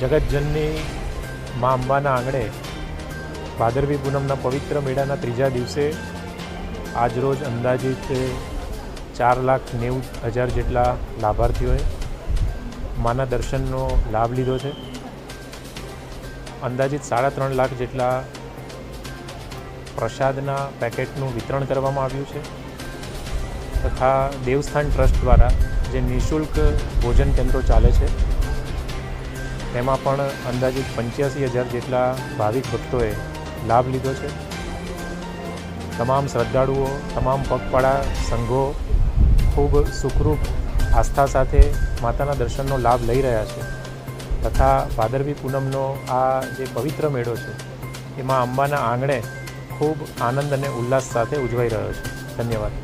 જગતજનની મા અંબાના આંગણે ભાદરવી પૂનમના પવિત્ર મેળાના ત્રીજા દિવસે આજરોજ અંદાજિત ચાર લાખ નેવું હજાર જેટલા લાભાર્થીઓએ માના દર્શનનો લાભ લીધો છે. અંદાજિત સાડા ત્રણ લાખ જેટલા પ્રસાદના પેકેટનું વિતરણ કરવામાં આવ્યું છે તથા દેવસ્થાન ટ્રસ્ટ દ્વારા જે નિઃશુલ્ક ભોજન કેન્દ્રો ચાલે છે તેમાં પણ અંદાજિત પંચ્યાસી હજાર જેટલા ભાવિક ભક્તોએ લાભ લીધો છે. તમામ શ્રદ્ધાળુઓ, તમામ પગપાળા સંઘો ખૂબ સુખરૂપ આસ્થા સાથે માતાના દર્શનનો લાભ લઈ રહ્યા છે. તથા ભાદરવી પૂનમનો આ જે પવિત્ર મેળો છે, એમાં અંબાના આંગણે ખૂબ આનંદ અને ઉલ્લાસ સાથે ઉજવાઈ રહ્યો છે. ધન્યવાદ.